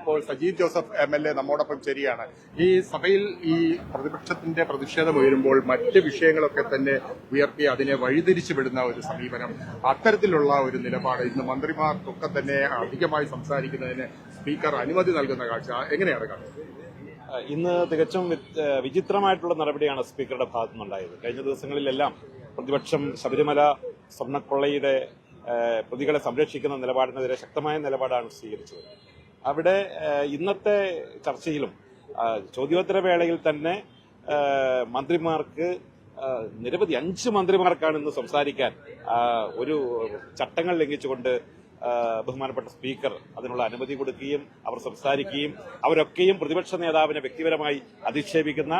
ഇപ്പോൾ Sajeev Joseph M L A നമ്മോടൊപ്പം ശരിയാണ് ഈ സഭയിൽ ഈ പ്രതിപക്ഷത്തിന്റെ പ്രതിഷേധം ഉയരുമ്പോൾ മറ്റ് വിഷയങ്ങളൊക്കെ തന്നെ ഉയർത്തി അതിനെ വഴിതിരിച്ചുവിടുന്ന ഒരു സമീപനം അത്തരത്തിലുള്ള ഒരു നിലപാട് ഇന്ന് മന്ത്രിമാർക്കൊക്കെ തന്നെ അധികമായി സംസാരിക്കുന്നതിന് സ്പീക്കർ അനുമതി നൽകുന്ന കാഴ്ച എങ്ങനെയാണ് കാണുന്നത്? ഇന്ന് തികച്ചും വിചിത്രമായിട്ടുള്ള നടപടിയാണ് സ്പീക്കറുടെ ഭാഗത്തു നിന്നുണ്ടായത് കഴിഞ്ഞ ദിവസങ്ങളിലെല്ലാം പ്രതിപക്ഷം ശബരിമല സ്വർണക്കൊള്ളയുടെ പ്രതികളെ സംരക്ഷിക്കുന്ന നിലപാടിനെതിരെ ശക്തമായ നിലപാടാണ് സ്വീകരിച്ചത്. അവിടെ ഇന്നത്തെ ചർച്ചയിലും ചോദ്യോത്തര വേളയിൽ തന്നെ മന്ത്രിമാർക്ക് നിരവധി അഞ്ച് മന്ത്രിമാർക്കാണ് ഇന്ന് സംസാരിക്കാൻ ഒരു ചട്ടങ്ങൾ ലംഘിച്ചുകൊണ്ട് ബഹുമാനപ്പെട്ട സ്പീക്കർ അതിനുള്ള അനുമതി കൊടുക്കുകയും അവർ സംസാരിക്കുകയും അവരൊക്കെയും പ്രതിപക്ഷ നേതാവിനെ വ്യക്തിപരമായി അധിക്ഷേപിക്കുന്ന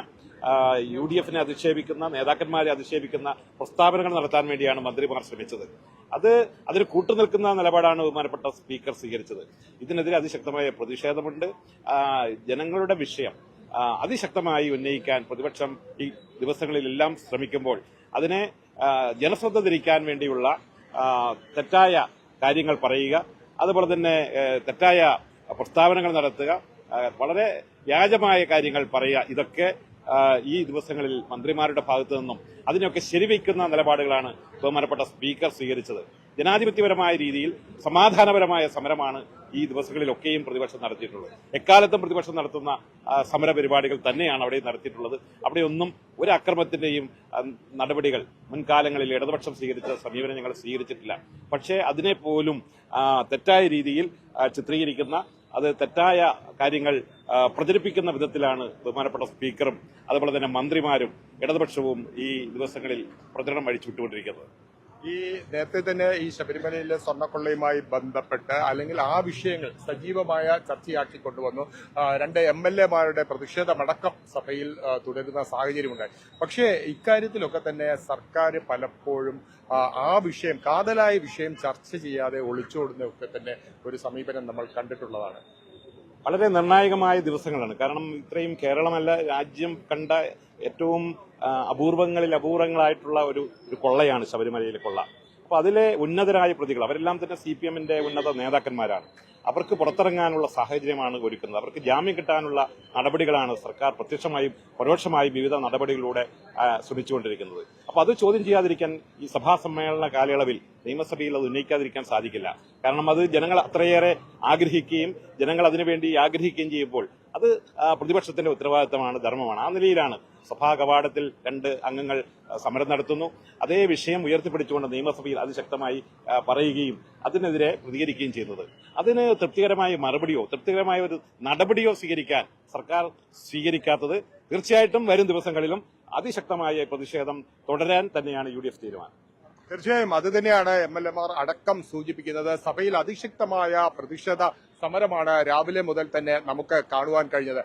യു ഡി എഫിനെ അധിക്ഷേപിക്കുന്ന നേതാക്കന്മാരെ അധിക്ഷേപിക്കുന്ന പ്രസ്താവനകൾ നടത്താൻ വേണ്ടിയാണ് മന്ത്രിമാർ ശ്രമിച്ചത്. അത് അതിന് കൂട്ടുനിൽക്കുന്ന നിലപാടാണ് ബഹുമാനപ്പെട്ട സ്പീക്കർ സ്വീകരിച്ചത്. ഇതിനെതിരെ അതിശക്തമായ പ്രതിഷേധമുണ്ട്. ജനങ്ങളുടെ വിഷയം അതിശക്തമായി ഉന്നയിക്കാൻ പ്രതിപക്ഷം ഈ ദിവസങ്ങളിലെല്ലാം ശ്രമിക്കുമ്പോൾ അതിനെ ജനശ്രദ്ധ തിരിക്കാൻ വേണ്ടിയുള്ള തെറ്റായ കാര്യങ്ങൾ പറയുക അതുപോലെ തന്നെ തെറ്റായ പ്രസ്താവനകൾ നടത്തുക വളരെ വ്യാജമായ കാര്യങ്ങൾ പറയുക ഇതൊക്കെ ഈ ദിവസങ്ങളിൽ മന്ത്രിമാരുടെ ഭാഗത്തു നിന്നും അതിനൊക്കെ ശരിവയ്ക്കുന്ന നിലപാടുകളാണ് ബഹുമാനപ്പെട്ട സ്പീക്കർ സ്വീകരിച്ചത്. ജനാധിപത്യപരമായ രീതിയിൽ സമാധാനപരമായ സമരമാണ് ഈ ദിവസങ്ങളിലൊക്കെയും പ്രതിപക്ഷം നടത്തിയിട്ടുള്ളത്. എക്കാലത്തും പ്രതിപക്ഷം നടത്തുന്ന സമര പരിപാടികൾ തന്നെയാണ് അവിടെ നടത്തിയിട്ടുള്ളത്. അവിടെയൊന്നും ഒരു അക്രമത്തിന്റെയും നടപടികൾ മുൻകാലങ്ങളിൽ ഇടതുപക്ഷം സ്വീകരിച്ച സമീപനം ഞങ്ങൾ സ്വീകരിച്ചിട്ടില്ല. പക്ഷേ അതിനെപ്പോലും തെറ്റായ രീതിയിൽ ചിത്രീകരിക്കുന്ന അത് തെറ്റായ കാര്യങ്ങൾ പ്രചരിപ്പിക്കുന്ന വിധത്തിലാണ് ബഹുമാനപ്പെട്ട സ്പീക്കറും അതുപോലെ തന്നെ മന്ത്രിമാരും ഇടതുപക്ഷവും ഈ ദിവസങ്ങളിൽ പ്രചരണം അഴിച്ചുവിട്ടുകൊണ്ടിരിക്കുന്നത്. ഈ നേരത്തെ തന്നെ ഈ ശബരിമലയിലെ സ്വർണക്കൊള്ളയുമായി ബന്ധപ്പെട്ട് അല്ലെങ്കിൽ ആ വിഷയങ്ങൾ സജീവമായ ചർച്ചയാക്കി കൊണ്ടുവന്നു. രണ്ട് എം എൽ എമാരുടെ പ്രതിഷേധമടക്കം സഭയിൽ തുടരുന്ന സാഹചര്യമുണ്ടായി. പക്ഷേ ഇക്കാര്യത്തിലൊക്കെ തന്നെ സർക്കാർ പലപ്പോഴും ആ വിഷയം കാതലായ വിഷയം ചർച്ച ചെയ്യാതെ ഒളിച്ചോടുന്ന ഒക്കെ തന്നെ ഒരു സമീപനം നമ്മൾ കണ്ടിട്ടുള്ളതാണ്. വളരെ നിർണായകമായ ദിവസങ്ങളാണ്. കാരണം ഇത്രയും കേരളമല്ല രാജ്യം കണ്ട ഏറ്റവും അപൂർവങ്ങളിൽ അപൂർവങ്ങളായിട്ടുള്ള ഒരു ഒരു കൊള്ളയാണ് ശബരിമലയിലെ കൊള്ള. അപ്പൊ അതിലെ ഉന്നതരായ പ്രതികൾ അവരെല്ലാം തന്നെ സി പി എമ്മിന്റെ ഉന്നത നേതാക്കന്മാരാണ്. അവർക്ക് പുറത്തിറങ്ങാനുള്ള സാഹചര്യമാണ് ഒരുക്കുന്നത്. അവർക്ക് ജാമ്യം കിട്ടാനുള്ള നടപടികളാണ് സർക്കാർ പ്രത്യക്ഷമായും പരോക്ഷമായും വിവിധ നടപടികളിലൂടെ ശ്രമിച്ചുകൊണ്ടിരിക്കുന്നത്. അപ്പൊ അത് ചോദ്യം ചെയ്യാതിരിക്കാൻ ഈ സഭാ സമ്മേളന കാലയളവിൽ നിയമസഭയിൽ അത് ഉന്നയിക്കാതിരിക്കാൻ സാധിക്കില്ല. കാരണം അത് ജനങ്ങൾ അത്രയേറെ ആഗ്രഹിക്കുകയും ജനങ്ങൾ അതിനുവേണ്ടി ആഗ്രഹിക്കുകയും ചെയ്യുമ്പോൾ അത് പ്രതിപക്ഷത്തിന്റെ ഉത്തരവാദിത്തമാണ് ധർമ്മമാണ്. ആ നിലയിലാണ് സഭാ കവാടത്തിൽ രണ്ട് അംഗങ്ങൾ സമരം നടത്തുന്നു. അതേ വിഷയം ഉയർത്തിപ്പിടിച്ചുകൊണ്ട് നിയമസഭയിൽ അതിശക്തമായി പറയുകയും അതിനെതിരെ പ്രതികരിക്കുകയും ചെയ്യുന്നത്. അതിന് തൃപ്തികരമായ മറുപടിയോ തൃപ്തികരമായ ഒരു നടപടിയോ സ്വീകരിക്കാൻ സർക്കാർ സ്വീകരിക്കാത്തത് തീർച്ചയായിട്ടും വരും ദിവസങ്ങളിലും അതിശക്തമായ പ്രതിഷേധം തുടരാൻ തന്നെയാണ് യു തീരുമാനം. തീർച്ചയായും അത് തന്നെയാണ് എം എൽ എമാർ അടക്കം സൂചിപ്പിക്കുന്നത്. സഭയിൽ അതിശക്തമായ പ്രതിഷേധ സമരമാണ് രാവിലെ മുതൽ തന്നെ നമുക്ക് കാണുവാൻ കഴിഞ്ഞത്.